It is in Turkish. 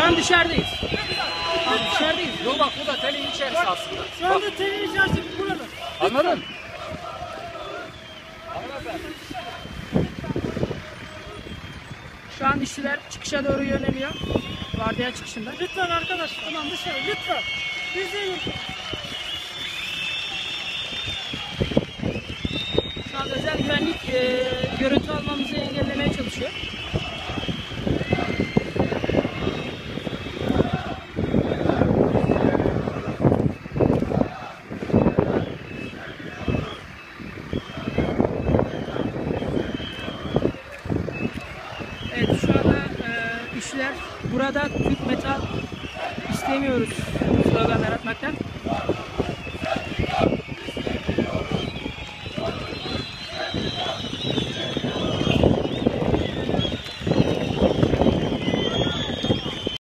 an dışarıdayız. Şu an dışarıdayız. Yok bak bu da telin içerisi aslında. Şu anda telin içerisi burada. Anladın? Şu an işçiler çıkışa doğru yöneliyor. Vardiya çıkışında. Lütfen arkadaşlar. Tamam dışarı lütfen. İzleyin. Şu an özel güvenlik e, işçiler burada Türk metal istemiyoruz sloganlar atmaktan.